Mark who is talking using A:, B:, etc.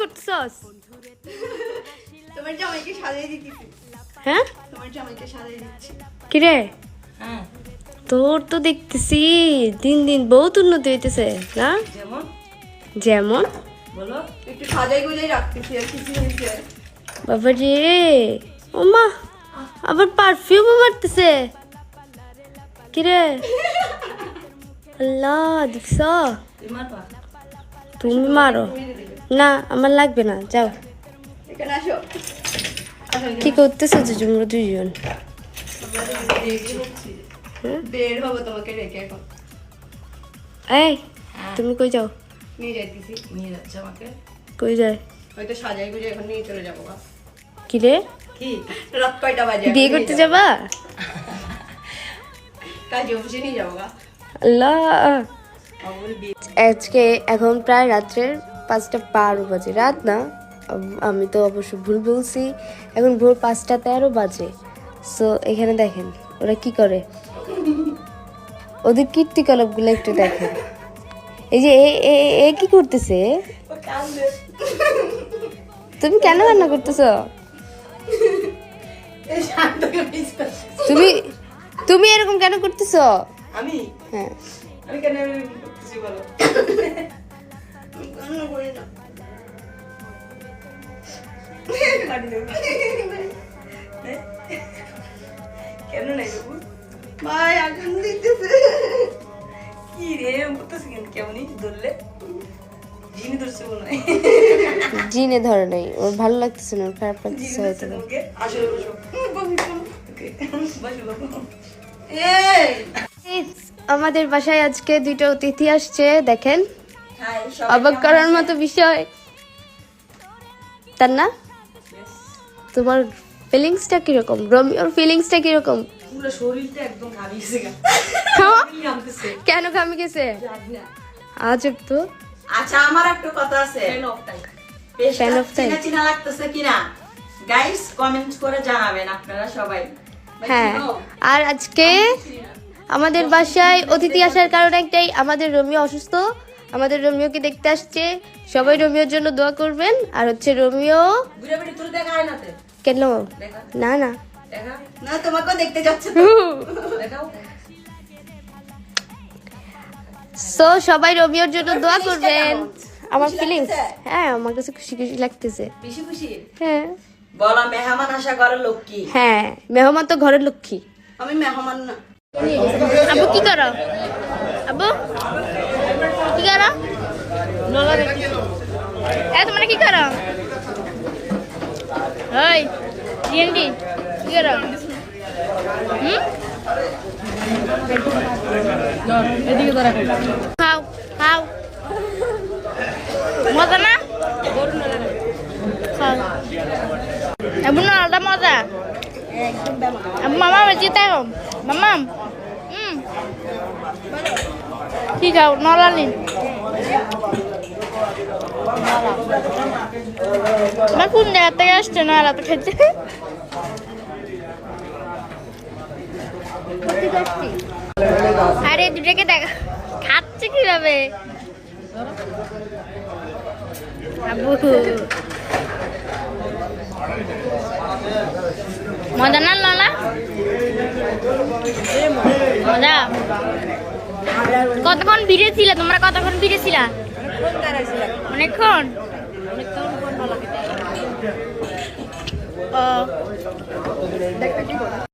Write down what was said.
A: করতেছস?
B: তোমার জামাইকে সাজিয়ে দিতেছি।
A: হ্যাঁ?
B: তোমার জামাইকে সাজিয়ে দিচ্ছি।
A: কিরে?
C: হ্যাঁ।
A: তোর তো দেখতেছি দিন দিন বহুত উন্নতি হইতেছে না?
C: যেমন?
A: যেমন?
C: বলো।
B: একটু সাজাই গুজাই রাখতেছি আর কিছু হয়েছে
A: বাবা রে ওমা আবার পারফিউমও মারতেছে কিরে? আল্লাহ দেখছ? তুমি মারো। না আমার লাগবে না যাও। কি করতেছো যে তোমরা দুইজন?
B: এখন।
A: এই তুমি কই যাও?
B: নিয়ে যাইতেছি
C: নিয়ে যাচ্ছে আমাকে।
A: কই যায়?
B: হয়তো সাজাই গুজাই এখন নিয়ে চলে যাব বাস।
A: কিরে
C: কি?
B: রাত কয়টা বাজে?
A: বিয়ে করতে যাবা।
B: কাজে অফিসে নিয়ে যাব
A: আল্লাহ। আজকে এখন প্রায় রাত্রের পাঁচটা বারো বাজে। রাত না আমি তো অবশ্য ভুল বলছি। এখন ভোর পাঁচটা তেরো বাজে। সো এখানে দেখেন ওরা কি করে? ওদের কীর্তিকলাপগুলো একটু দেখেন। এই যে এ- কি করতেছে? তুমি কেন রান্না করতেছ? তুমি তুমি এরকম কেন করতেছ?
C: আমি?
A: হ্যাঁ।
C: আমি কেন করতেছি বলো? কেন নাই
B: দিতেছে
C: কি রে কেন ধরলে জিনি
A: ধরে নাই, ওর ভালো লাগতেছে না, ওর খারাপ লাগতেছে হয়তো। আমাদের বাসায় আজকে দুইটা অতিথি আসছে, দেখেন। অবাক করার মতো বিষয়। তার না তোমার ফিলিংসটা কীরকম? রোমিওর ফিলিংসটা কীরকম?
C: পুরো শরীরটা একদম গেছে। গা
A: হ্যাঁ?
C: ঘামতেছে।
A: কেন ঘামে গেছে? আজব তো
D: আচ্ছা আমার একটা কথা আছে।
C: ফ্যান অফ টাইম
D: চিনা লাগতেছে কিনা? গাইস কমেন্ট করে জানাবেন আপনারা সবাই।
A: হ্যাঁ। আর আজকে আমাদের বাসায় অতিথি আসার কারণ একটাই আমাদের রোমিও অসুস্থ। আমাদের রোমিওকে দেখতে আসছে। সবাই রোমিওর জন্য দোয়া করবেন। আর হচ্ছে রোমিও কেন? না না।
B: না তোমাকেও দেখতে যাচ্ছে
A: সো সবাই রোমিওর জন্য দোয়া করবেন। আমার ফিলিংস হ্যাঁ আমার কাছে খুশি খুশি লাগতেছে।
C: বেশি খুশি?
A: হ্যাঁ।
D: বলা মেহমান আসা করে লক্ষ্মী
A: হ্যাঁ মেহমান তো ঘরের লক্ষ্মী
B: আমি মেহমান না।
A: আবু কি করো? আবু কি করো এ তোমরা কি করো ওই ডিএনডি কি করো হুম? খাও খাও। মজা না? খাও। আবু না আলাদা মজা? মামা থাকো মামা হুম। ঠিক আছে নলানি কোন জায়গা থেকে আসছে না তো খেতে আরে, দুটাকে দেখা, খাচ্ছে কীভাবে? মজা না, লালা? মজা? কতক্ষণ ভিড়ে ছিলে তোমরা কতক্ষণ ভিড়ে ছিলা অনেকক্ষণ Ờ Đấy là cái